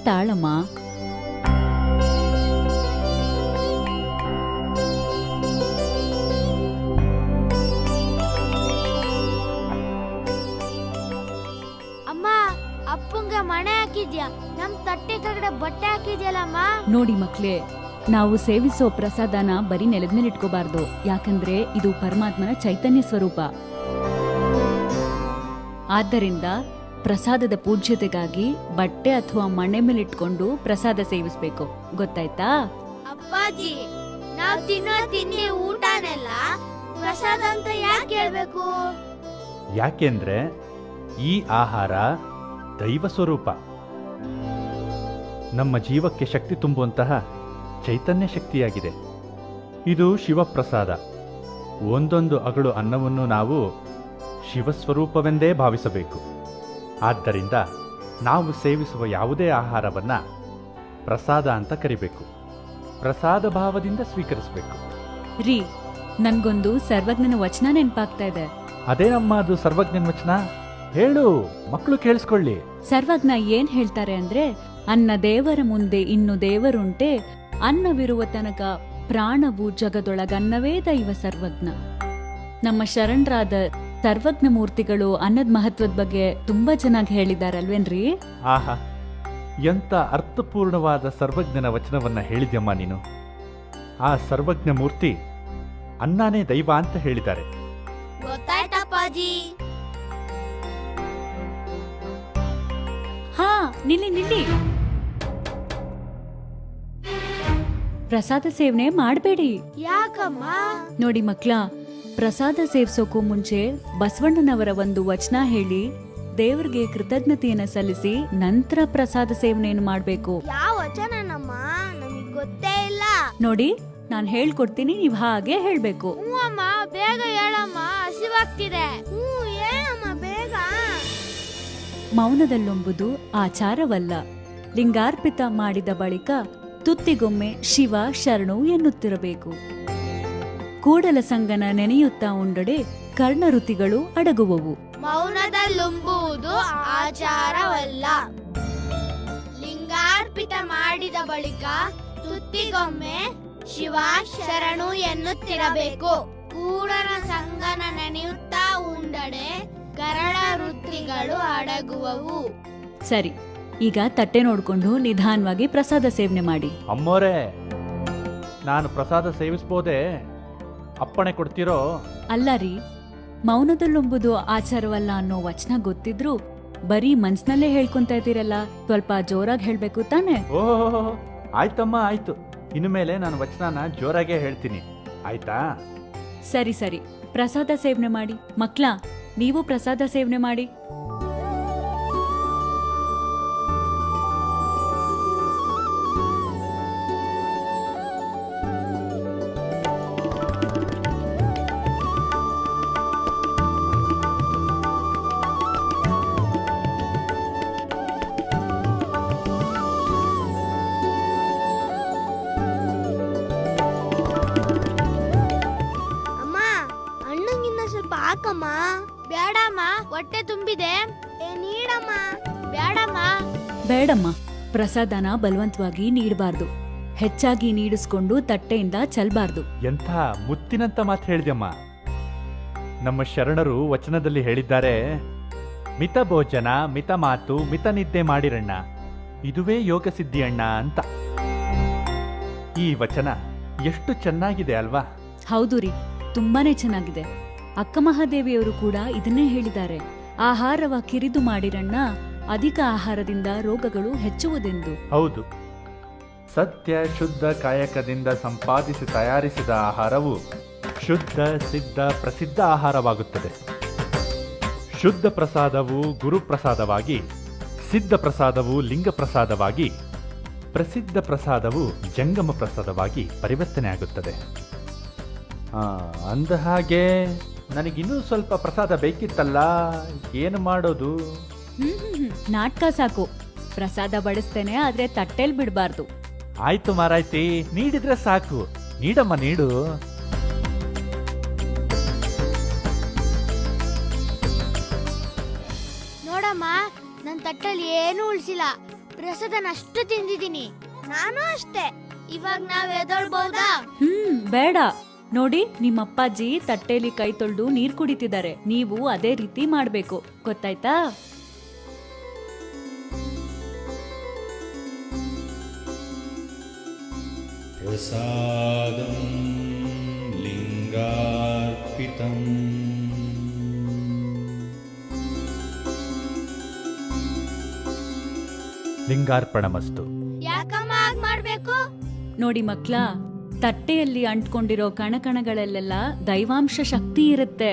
ತಾಳಮ್ಮ. ಅಮ್ಮ ಅಪ್ಪಂಗೆ ಮಣೆ ಹಾಕಿದ್ಯಾ? ನಮ್ ತಟ್ಟೆ ಕೆಳಗಡೆ ಬಟ್ಟೆ ಹಾಕಿದ್ಯಲ್ಲಮ್ಮ? ನೋಡಿ ಮಕ್ಳೇ ನಾವು ಸೇವಿಸೋ ಪ್ರಸಾದನ ಬರೀ ನೆಲದ ಮೇಲೆ ಇಟ್ಕೋಬಾರ್ದು. ಯಾಕಂದ್ರೆ ಇದು ಪರಮಾತ್ಮನ ಚೈತನ್ಯ ಸ್ವರೂಪ. ಆದ್ದರಿಂದ ಪ್ರಸಾದದ ಪೂಜ್ಯತೆಗಾಗಿ ಬಟ್ಟೆ ಅಥವಾ ಮಣೆ ಮೇಲೆ ಇಟ್ಕೊಂಡು ಪ್ರಸಾದ ಸೇವಿಸ್ಬೇಕು. ಗೊತ್ತಾಯ್ತಾ? ಅಪ್ಪಾಜಿ ನಾವು ತಿನ್ನೋ ತಿಂಡಿ ಊಟನೆಲ್ಲ ಪ್ರಸಾದ ಅಂತ ಯಾಕೆ ಹೇಳ್ಬೇಕು? ಯಾಕೆಂದ್ರೆ ಈ ಆಹಾರ ದೈವ ಸ್ವರೂಪ. ನಮ್ಮ ಜೀವಕ್ಕೆ ಶಕ್ತಿ ತುಂಬುವಂತಹ ಚೈತನ್ಯ ಶಕ್ತಿಯಾಗಿದೆ. ಇದು ಶಿವಪ್ರಸಾದ. ಒಂದೊಂದು ಅಗಳು ಅನ್ನವನ್ನು ನಾವು ಶಿವಸ್ವರೂಪವೆಂದೇ ಭಾವಿಸಬೇಕು. ಆದ್ದರಿಂದ ನಾವು ಸೇವಿಸುವ ಯಾವುದೇ ಆಹಾರವನ್ನ ಪ್ರಸಾದ ಅಂತ ಕರಿಬೇಕು. ಪ್ರಸಾದ ಭಾವದಿಂದ ಸ್ವೀಕರಿಸಬೇಕು. ರೀ ನನ್ಗೊಂದು ಸರ್ವಜ್ಞನ ವಚನ ನೆನಪಾಗ್ತಾ ಇದೆ. ಅದೇ ಅಮ್ಮ ಅದು ಸರ್ವಜ್ಞನ ವಚನ? ಹೇಳು ಮಕ್ಕಳು ಕೇಳಿಸ್ಕೊಳ್ಳಿ. ಸರ್ವಜ್ಞ ಏನ್ ಹೇಳ್ತಾರೆ ಅಂದ್ರೆ ಅನ್ನ ದೇವರ ಮುಂದೆ ಇನ್ನು ದೇವರುಂಟೆ ಅನ್ನವಿರುವ ತನಕ ಪ್ರಾಣವು ಜಗದೊಳಗನ್ನವೇ ದೈವ ಸರ್ವಜ್ಞ. ನಮ್ಮ ಶರಣರಾದ ಸರ್ವಜ್ಞ ಮೂರ್ತಿಗಳು ಅನ್ನದ ಮಹತ್ವದ ಬಗ್ಗೆ ತುಂಬಾ ಚೆನ್ನಾಗಿ ಹೇಳಿದಾರಲ್ವೇನ್ರಿ? ಆಹಾ ಎಂತ ಅರ್ಥಪೂರ್ಣವಾದ ಸರ್ವಜ್ಞನ ವಚನವನ್ನ ಹೇಳಿದ್ಯಮ್ಮ ನೀನು? ಆ ಸರ್ವಜ್ಞ ಮೂರ್ತಿ ಅನ್ನಾನೇ ದೈವ ಅಂತ ಹೇಳಿದ್ದಾರೆ. ಗೊತ್ತಾಯ್ತಪ್ಪಾಜಿ. ಹಾ ನಿಲ್ಲಿ ನಿಲ್ಲಿ. ಪ್ರಸಾದ ಸೇವನೆ ಮಾಡಬೇಡಿ. ಯಾಕಮ್ಮ? ನೋಡಿ ಮಕ್ಳ ಪ್ರಸಾದ ಸೇವಿಸೋಕು ಮುಂಚೆ ಬಸವಣ್ಣನವರ ಒಂದು ವಚನ ಹೇಳಿ ದೇವ್ರಿಗೆ ಕೃತಜ್ಞತೆಯನ್ನ ಸಲ್ಲಿಸಿ ನಂತರ ಪ್ರಸಾದ ಸೇವನೆಯನ್ನು ಮಾಡಬೇಕು. ಯಾವ ವಚನನಮ್ಮ? ನಮಗೆ ಗೊತ್ತೇ ಇಲ್ಲ. ನೋಡಿ ನಾನು ಹೇಳ್ಕೊಡ್ತೀನಿ ನೀವ್ ಹಾಗೆ ಹೇಳ್ಬೇಕು. ಹ್ಞೂ ಅಮ್ಮ ಬೇಗ ಹೇಳಮ್ಮ ಹಸಿವಾಗ್ತಿದೆ. ಹ್ಞೂ ಹೇಳಮ್ಮ ಬೇಗ. ಮೌನದಲ್ಲೊಂಬುದು ಆಚಾರವಲ್ಲ. ಲಿಂಗಾರ್ಪಿತ ಮಾಡಿದ ಬಳಿಕ ತುತ್ತಿಗೊಮ್ಮೆ ಶಿವ ಶರಣು ಎನ್ನುತ್ತಿರಬೇಕು. ಕೂಡಲ ಸಂಗನ ನೆನೆಯುತ್ತಾ ಉಂಡಡೆ ಕರ್ಣಋತಿಗಳು ಅಡಗುವವು. ಮೌನದಲ್ಲುಂಬುವುದು ಆಚಾರವಲ್ಲ. ಲಿಂಗಾರ್ಪಿತ ಮಾಡಿದ ಬಳಿಕ ತುತ್ತಿಗೊಮ್ಮೆ ಶಿವ ಶರಣು ಎನ್ನುತ್ತಿರಬೇಕು. ಕೂಡಲ ಸಂಗನ ನೆನೆಯುತ್ತಾ ಉಂಡಡೆ ಕರಳ ವೃತ್ತಿಗಳು ಅಡಗುವವು. ಸರಿ ಈಗ ತಟ್ಟೆ ನೋಡ್ಕೊಂಡು ನಿಧಾನವಾಗಿ ಪ್ರಸಾದ ಸೇವನೆ ಮಾಡಿ. ಅಮ್ಮೋರೆ ನಾನು ಪ್ರಸಾದ ಸೇವಿಸ್ಬೋದೇ? ಅಪ್ಪಣೆ ಕೊಡ್ತೀರೋ? ಅಲ್ಲ ರೀ ಮೌನದಲ್ಲೊಂಬುದು ಆಚಾರವಲ್ಲ ಅನ್ನೋ ವಚನ ಗೊತ್ತಿದ್ರು ಬರೀ ಮನ್ಸ್ನಲ್ಲೇ ಹೇಳ್ಕೊಂತ ಇದ್ದೀರಲ್ಲ ಸ್ವಲ್ಪ ಜೋರಾಗಿ ಹೇಳ್ಬೇಕು ತಾನೆ? ಓಹೋ ಆಯ್ತಮ್ಮ ಆಯ್ತು. ಇನ್ನು ಮೇಲೆ ನಾನು ವಚನನ ಜೋರಾಗೆ ಹೇಳ್ತೀನಿ. ಆಯ್ತಾ? ಸರಿ ಸರಿ. ಪ್ರಸಾದ ಸೇವನೆ ಮಾಡಿ. ಮಕ್ಳ ನೀವು ಪ್ರಸಾದ ಸೇವನೆ ಮಾಡಿ. ಹೊಟ್ಟೆ ತುಂಬಿದೆ. ಏ ನೀಡಮ್ಮ. ಬೇಡಮ್ಮ. ಬೇಡಮ್ಮ. ಪ್ರಸಾದನ ಬಲವಂತವಾಗಿ ನೀಡಬಾರ್ದು. ಹೆಚ್ಚಾಗಿ ನೀಡಿಸ್ಕೊಂಡು ತಟ್ಟೆಯಿಂದ ಚಲ್ಬಾರ್ದು. ಎಂಥ ಮುತ್ತಿನಂತ ಮಾತು ಹೇಳಿದ್ಯಮ್ಮ. ನಮ್ಮ ಶರಣರು ವಚನದಲ್ಲಿ ಹೇಳಿದ್ದಾರೆ ಮಿತ ಭೋಜನ ಮಿತ ಮಾತು ಮಿತ ನಿದ್ದೆ ಮಾಡಿರಣ್ಣ. ಇದುವೇ ಯೋಗ ಸಿದ್ಧಿ ಅಣ್ಣ ಅಂತ. ಈ ವಚನ ಎಷ್ಟು ಚೆನ್ನಾಗಿದೆ ಅಲ್ವಾ? ಹೌದು ರೀ ತುಂಬಾನೇ ಚೆನ್ನಾಗಿದೆ. ಅಕ್ಕ ಮಹಾದೇವಿಯವರು ಕೂಡ ಇದನ್ನೇ ಹೇಳಿದ್ದಾರೆ. ಆಹಾರವ ಕಿರಿದು ಮಾಡಿರಣ್ಣ, ಅಧಿಕ ಆಹಾರದಿಂದ ರೋಗಗಳು ಹೆಚ್ಚುವುದೆಂದು. ಹೌದು. ಸತ್ಯ ಶುದ್ಧ ಕಾಯಕದಿಂದ ಸಂಪಾದಿಸಿ ತಯಾರಿಸಿದ ಆಹಾರವು ಶುದ್ಧ, ಸಿದ್ಧ, ಪ್ರಸಿದ್ಧ ಆಹಾರವಾಗುತ್ತದೆ. ಶುದ್ಧ ಪ್ರಸಾದವು ಗುರುಪ್ರಸಾದವಾಗಿ, ಸಿದ್ಧ ಪ್ರಸಾದವು ಲಿಂಗ ಪ್ರಸಾದವಾಗಿ ಪ್ರಸಿದ್ಧ ಪ್ರಸಾದವು ಜಂಗಮ ಪ್ರಸಾದವಾಗಿ ಪರಿವರ್ತನೆ ಆಗುತ್ತದೆ ಅಂದ ಹಾಗೆ ನನಗಿನ್ನೂ ಸ್ವಲ್ಪ ಪ್ರಸಾದ ಬೇಕಿತ್ತಲ್ಲ ಏನು ಮಾಡೋದು? ನಾಟಕ ಹ್ಮ್. ಸಾಕು. ಪ್ರಸಾದ ಬಡಿಸ್ತೇನೆ ಆದ್ರೆ ತಟ್ಟೆಲ್ ಬಿಡಬಾರ್ದು. ಆಯ್ತು ಮಾರಾಯ್ತಿ ನೀಡಿದ್ರೆ ಸಾಕು. ನೀಡಮ್ಮ ನೀಡು. ನೋಡಮ್ಮ ನನ್ ತಟ್ಟಲ್ಲಿ ಏನೂ ಉಳಿಸಿಲ್ಲ. ಪ್ರಸಾದನ ಅಷ್ಟು ತಿಂದಿದ್ದೀನಿ. ನಾನು ಅಷ್ಟೇ. ಇವಾಗ ನಾವ್ ಎದೊಳ್ಬಹುದಾ ಹ್ಮ್ ಬೇಡ. ನೋಡಿ ನಿಮ್ಮ ಅಪ್ಪಾಜಿ ತಟ್ಟೆಲಿ ಕೈ ತೊಳ್ದು ನೀರ್ ಕುಡಿತಿದ್ದಾರೆ ನೀವು ಅದೇ ರೀತಿ ಮಾಡ್ಬೇಕು ಗೊತ್ತಾಯ್ತಾ प्रसादं लिङ्गार्पितम् ಲಿಂಗಾರ್ಪಣಮಸ್ತು ಯಾಕಮ್ಮ ಹಾಗ್ ಮಾಡ್ಬೇಕು ನೋಡಿ ಮಕ್ಳ ತಟ್ಟೆಯಲ್ಲಿ ಅಂಟ್ಕೊಂಡಿರೋ ಕಣಕಣಗಳಲ್ಲೆಲ್ಲ ದೈವಾಂಶ ಶಕ್ತಿ ಇರುತ್ತೆ.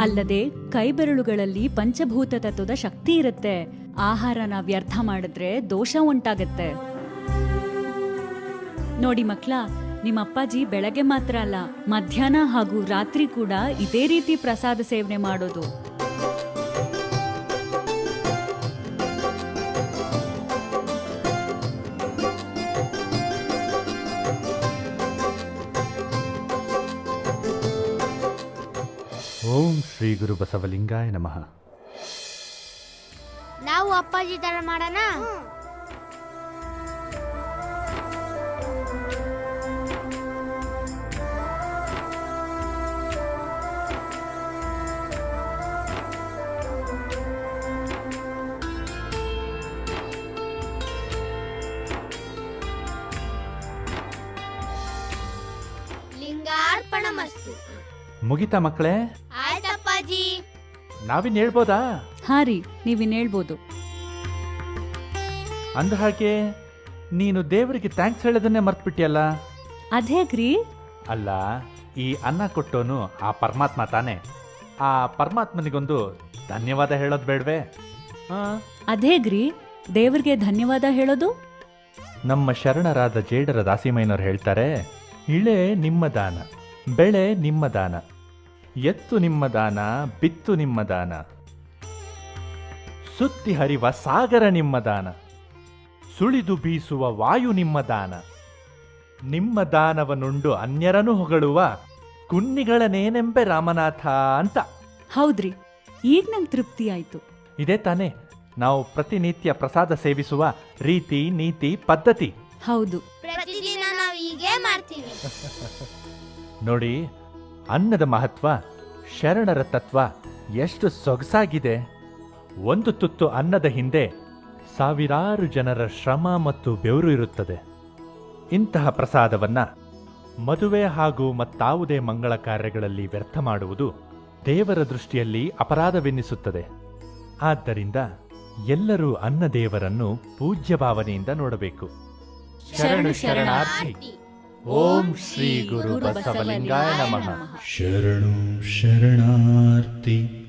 ಅಲ್ಲದೆ ಕೈಬೆರಳುಗಳಲ್ಲಿ ಪಂಚಭೂತ ತತ್ವದ ಶಕ್ತಿ ಇರುತ್ತೆ. ಆಹಾರನ ವ್ಯರ್ಥ ಮಾಡಿದ್ರೆ ದೋಷ ಉಂಟಾಗತ್ತೆ. ನೋಡಿ ಮಕ್ಕಳ ನಿಮ್ಮ ಅಪ್ಪಾಜಿ ಬೆಳಗ್ಗೆ ಮಾತ್ರ ಅಲ್ಲ, ಮಧ್ಯಾಹ್ನ ಹಾಗೂ ರಾತ್ರಿ ಕೂಡ ಇದೇ ರೀತಿ ಪ್ರಸಾದ ಸೇವನೆ ಮಾಡೋದು. ಓಂ ಶ್ರೀ ಗುರು ಬಸವಲಿಂಗಾಯ ನಮಃ. ನಾವು ಅಪ್ಪಾಜಿ ತರ ಮಾಡೋಣ? ಮುಗಿತಾ ಮಕ್ಕಳೇ? ಆಯ್ತಪ್ಪಾಜಿ ನಾವಿನ್ ಹೇಳ್ಬೋದಾ? ಹಾ ರೀ ನೀವಿನ್ ಹೇಳ್ಬೋದು. ಅಂದ ಹಾಗೆ ನೀನು ದೇವರಿಗೆ ಥ್ಯಾಂಕ್ಸ್ ಹೇಳೋದನ್ನೇ ಮರ್ತ್ಬಿಟ್ಟಿಯಲ್ಲ? ಅದೇಗ್ರಿ ಅಲ್ಲ ಈ ಅನ್ನ ಕೊಟ್ಟೋನು ಆ ಪರಮಾತ್ಮ ತಾನೆ. ಆ ಪರಮಾತ್ಮನಿಗೊಂದು ಧನ್ಯವಾದ ಹೇಳೋದು ಬೇಡವೇ. ಆ, ಅದೇಗ್ರಿ ದೇವ್ರಿಗೆ ಧನ್ಯವಾದ ಹೇಳೋದು? ನಮ್ಮ ಶರಣರಾದ ಜೇಡರ ದಾಸಿಮಯ್ಯನವ್ರು ಹೇಳ್ತಾರೆ ಇಳೆ ನಿಮ್ಮ ದಾನ ಬೆಳೆ ನಿಮ್ಮ ದಾನ ಎತ್ತು ನಿಮ್ಮ ದಾನ ಬಿತ್ತು ನಿಮ್ಮ ದಾನ. ಸುತ್ತಿ ಹರಿವ ಸಾಗರ ನಿಮ್ಮ ದಾನ. ಸುಳಿದು ಬೀಸುವ ವಾಯು ನಿಮ್ಮ ದಾನ. ನಿಮ್ಮ ದಾನವನುಂಡು ಅನ್ಯರನು ಹೊಗಳುವ ಕುನ್ನಿಗಳನೇನೆಂಬೆ ರಾಮನಾಥ ಅಂತ. ಹೌದ್ರಿ ಈಗ ನಂಗೆ ತೃಪ್ತಿ ಆಯ್ತು. ಇದೇ ತಾನೇ ನಾವು ಪ್ರತಿನಿತ್ಯ ಪ್ರಸಾದ ಸೇವಿಸುವ ರೀತಿ ನೀತಿ ಪದ್ಧತಿ. ಹೌದು. ಪ್ರತಿದಿನ ನಾವು ಹೀಗೆ ಮಾಡ್ತೀವಿ. ನೋಡಿ ಅನ್ನದ ಮಹತ್ವ, ಶರಣರ ತತ್ವ ಎಷ್ಟು ಸೊಗಸಾಗಿದೆ. ಒಂದು ತುತ್ತು ಅನ್ನದ ಹಿಂದೆ ಸಾವಿರಾರು ಜನರ ಶ್ರಮ ಮತ್ತು ಬೆವರು ಇರುತ್ತದೆ. ಇಂತಹ ಪ್ರಸಾದವನ್ನ ಮದುವೆ ಹಾಗೂ ಮತ್ತಾವುದೇ ಮಂಗಳ ಕಾರ್ಯಗಳಲ್ಲಿ ವ್ಯರ್ಥ ಮಾಡುವುದು ದೇವರ ದೃಷ್ಟಿಯಲ್ಲಿ ಅಪರಾಧವೆನ್ನಿಸುತ್ತದೆ. ಆದ್ದರಿಂದ ಎಲ್ಲರೂ ಅನ್ನ ದೇವರನ್ನು ಪೂಜ್ಯ ಭಾವನೆಯಿಂದ ನೋಡಬೇಕು. ಶರಣು ಶರಣಾರ್ಥಿ. ओम श्री गुरु बसवलिंगाय नमः। शरणु शरणार्थी